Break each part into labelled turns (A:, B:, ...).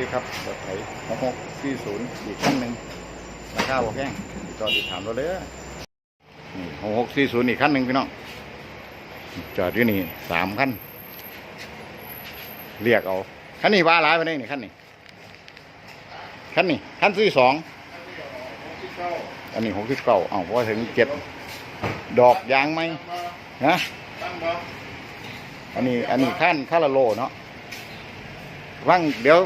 A: ดีครับรถไถหกหกสี่ศูนย์อีกขั้นหนึ่งราคาบอกแพงติดติดถามเราเลยนี่หกหกสี่ศูนย์อีกขั้นหนึ่งพี่น้องจอดอยู่นี่สามขั้นเรียกเอาขั้นนี้ว่าร้ายไปได้นี่ขั้นนี้ขั้นนี้ขั้นที่สองอันนี้หกสิบเก้าอ้าวพอถึงเจ็ดดอกยางไหมนะอันนี้อันนี้ขั้นคาราโลเนาะว่างเดี๋ยว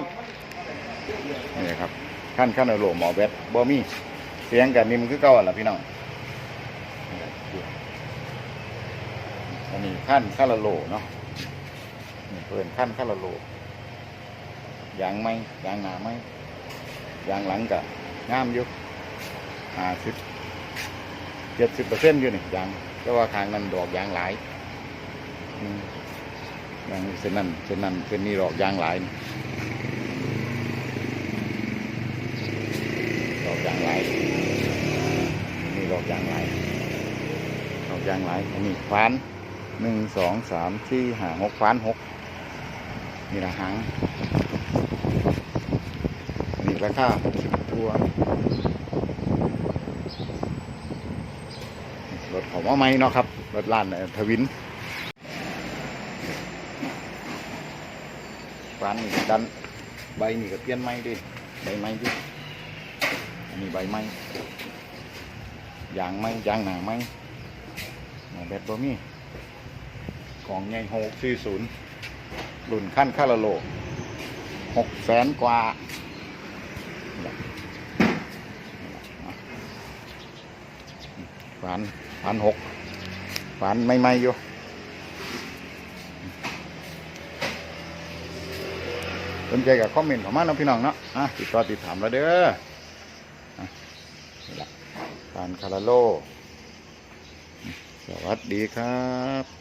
A: นี่ครับขั้นขั้นอาโหลหมอแบทบ่มีเสียงกันนิ่มคือเก่าล่ะพี่น้องอันนี้ขั้นขั้นละโลเนาะนี่เพิ่นขั้นขั้นละโลยางไหมยางหนาไหมยางหลังกะงามยู่ห้าสิบเจ็ดสิบเปอร์เซ็นต์อยู่นี่ยางแต่ว่าทางนั้นดอกยางหลายอืมยางเส้นนั้นเส้นนั้นเส้นนี้ดอกยางหลายนี่ ดอกยางไหลนี่ด อกยางไหลดอกยางไหลอันนี้ฟานหนึ่งสองสามสี่ห้าหกฟานหกนี่ละหางนี่ราคาหกสิบตัวรถของว่าไม่เนาะครับ รถล้านเอ่อทวินฟานนี่ดันใบนี่ก็เปลี่ยนไม้ดิใบไม้ดิอันนี้ใบไม้ ยางไม้ยางหนาไม้หมแบตบ่มีของใหญ่หกสี่ศูนย์รุ่นขั้นคาราโลหกแสนกว่าฝันฝันหกฝันไม่ไม่อยู่สนใจกับคอมเมนต์ของมาเนาะพี่น้องเนาะอะติดต่อติดถามเราเด้อนี่แหละ การคาราโล สวัสดีครับ